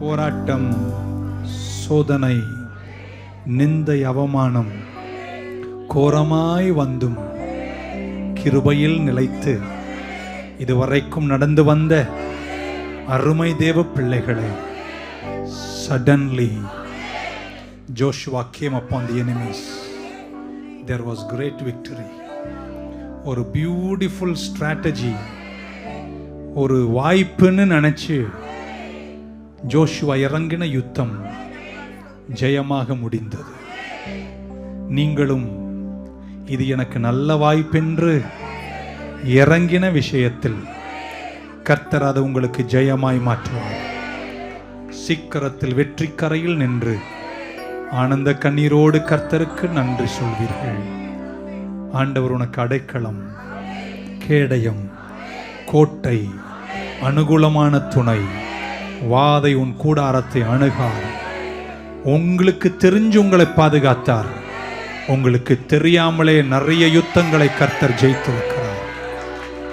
போராட்டம் சோதனை நிந்தை அவமானம் கோரமாய் வந்தும் கிருபையில் நிலைத்து இதுவரைக்கும் நடந்து வந்த அருமை தேவ பிள்ளைகளை suddenly Joshua came upon the enemies there was great victory ஒரு பியூட்டிஃபுல் ஸ்ட்ராட்டஜி ஒரு வாய்ப்புன்னு நினச்சி ஜோஷுவா இறங்கின யுத்தம் ஜெயமாக முடிந்தது. நீங்களும் இது எனக்கு நல்ல வாய்ப்பென்று இறங்கின விஷயத்தில் கர்த்தர் அதை உங்களுக்கு ஜெயமாய் மாற்றுவார். சீக்கிரத்தில் வெற்றி கரையில் நின்று ஆனந்த கண்ணீரோடு கர்த்தருக்கு நன்றி சொல்வீர்கள். ஆண்டவர் உனக்கு அடைக்கலம் கேடயம் கோட்டை அனுகூலமான துணை. வாதை உன் கூடாரத்தை அணுகார். உங்களுக்கு தெரிஞ்சு உங்களை பாதுகாத்தார். உங்களுக்கு தெரியாமலே நிறைய யுத்தங்களை கர்த்தர் ஜெயித்திருக்கிறார்.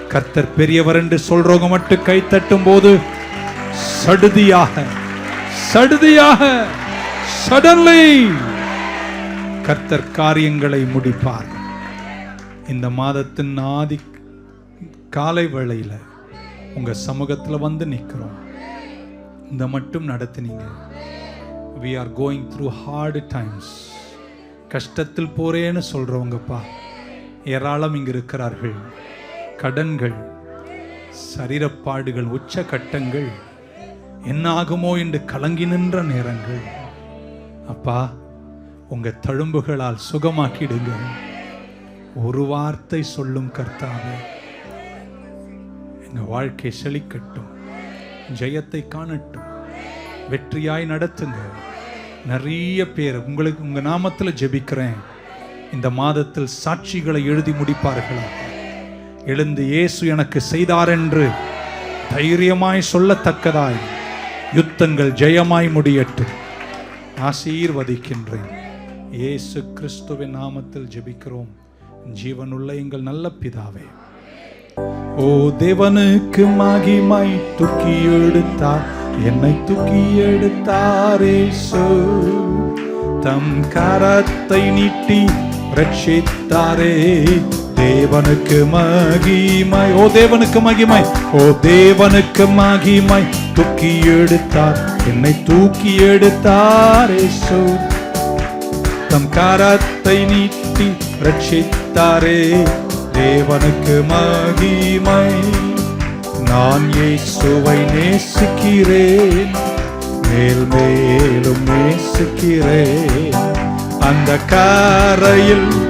கர்த்தர் பெரியவர் என்று சொல்றவங்க மட்டும் கை தட்டும் போது சடுதியாக சடுதியாக சடன்லி கர்த்தர் காரியங்களை முடிப்பார். இந்த மாதத்தின் ஆதி காலை வேளையில் உங்க சமூகத்தில் வந்து நிற்கிறோம் இந்த மட்டும் நடத்தினீங்க. We are going through hard times கஷ்டத்தில் போறேன்னு சொல்றவங்கப்பா ஏராளம் இங்கு இருக்கிறார்கள். கடன்கள் சரீரப்பாடுகள் உச்ச கட்டங்கள் என்னாகுமோ என்று கலங்கி நின்ற நேரங்கள். அப்பா உங்க தழும்புகளால் சுகமாக்கிடுங்க. ஒரு வார்த்தை சொல்லும் கர்த்தாவே எங்கள் வாழ்க்கை செழிக்கட்டும். ஜெயத்தை காணட்டும். வெற்றியாய் நடத்துங்க. நிறைய பேர் உங்களுக்கு உங்கள் நாமத்தில் ஜெபிக்கிறேன். இந்த மாதத்தில் சாட்சிகளை எழுதி முடிப்பார்களா எழுந்து இயேசு எனக்கு செய்தார் என்று தைரியமாய் சொல்லத்தக்கதாய் யுத்தங்கள் ஜெயமாய் முடியட்டும் ஆசீர்வதிக்கின்றேன். இயேசு கிறிஸ்துவின் நாமத்தில் ஜெபிக்கிறோம். ஜீவனுள்ள எங்கள் நல்ல பிதாவே. ஓ தேவனுக்கு மகிமை தூக்கி எடுத்தார் என்னை தூக்கி எடுத்தாரே சோ தம் கரத்தை நீட்டி ரட்சித்தாரே தேவனுக்கு மகிமை ஓ தேவனுக்கு மகிமை ஓ தேவனுக்கு மகிமை தூக்கி எடுத்தார் என்னை தூக்கி எடுத்தாரே சோ தம் கரத்தை நீட்டி ரட்சித்தாரே தேவனுக்கு மகிமை. நான் இயேசுவை நேசிக்கிறேன். மேல் மேலும் நேசிக்கிறேன். அந்த காரையில்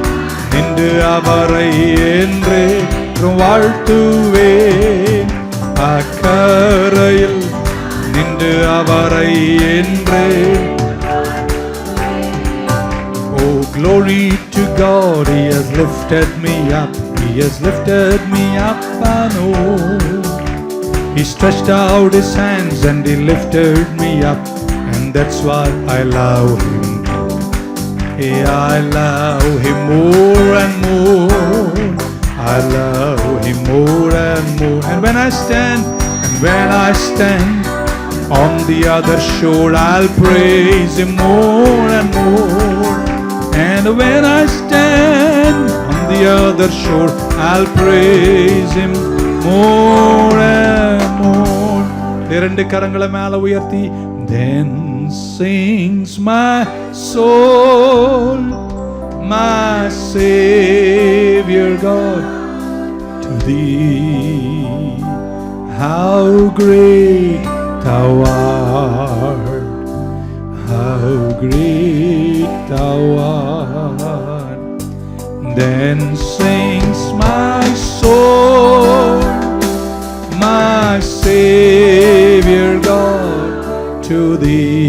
நின்று அவரை என்று வாழ்த்துவேன். அக்கரையில் நின்று அவரை என்றே Oh, glory to God, He has lifted me up. He has lifted me up, I know. He stretched out His hands and He lifted me up, and that's why I love Him. Yeah, I love Him more and more. I love Him more and more. And when I stand, and when I stand on the other shore, I'll praise Him more and more. And when I stand the other shore, I'll praise Him more and more. இரண்டு கரங்களை மேல உயர்த்தி Then sings my soul, my Savior God, to Thee. How great Thou art! How great Thou art! then sings my soul, my Savior God, to Thee.